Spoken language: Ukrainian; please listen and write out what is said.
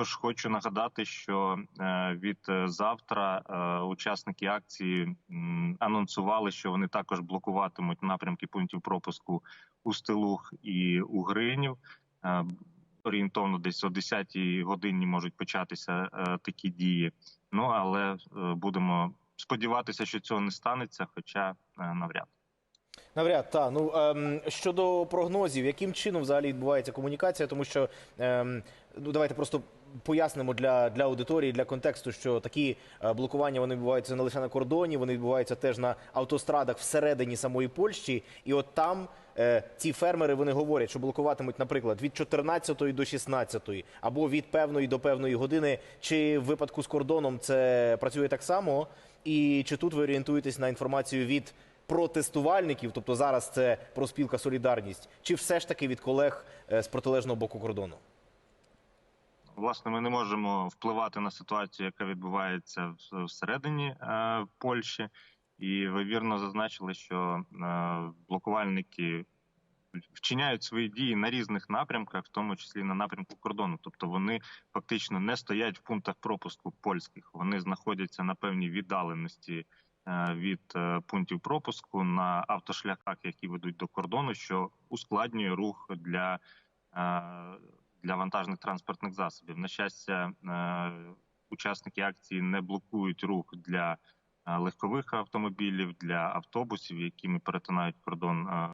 Також хочу нагадати, що е, від е, завтра е, учасники акції анонсували, що вони також блокуватимуть напрямки пунктів пропуску у Стилух і у Гринів. Орієнтовно десь о 10-й годині можуть початися такі дії. Ну але будемо сподіватися, що цього не станеться, хоча навряд. Навряд, та ну ем, щодо прогнозів, яким чином взагалі відбувається комунікація, тому що ем, ну давайте просто пояснимо для, для аудиторії, для контексту, що такі е, блокування вони відбуваються не лише на кордоні, вони відбуваються теж на автострадах всередині самої Польщі, і от там. е, Ці фермери вони говорять, що блокуватимуть, наприклад, від 14 до 16, або від певної до певної години. Чи в випадку з кордоном це працює так само? І чи тут ви орієнтуєтесь на інформацію від протестувальників, тобто зараз це проспілка Солідарність, чи все ж таки від колег е, з протилежного боку кордону? Власне, ми не можемо впливати на ситуацію, яка відбувається всередині е, Польщі, і ви вірно зазначили, що е, блокувальники вчиняють свої дії на різних напрямках, в тому числі на напрямку кордону. Тобто вони фактично не стоять в пунктах пропуску польських. Вони знаходяться на певній віддаленості від е, пунктів пропуску на автошляхах, які ведуть до кордону, що ускладнює рух для. е, для вантажних транспортних засобів. На щастя, е, учасники акції не блокують рух для е, легкових автомобілів, для автобусів, якими перетинають кордон е,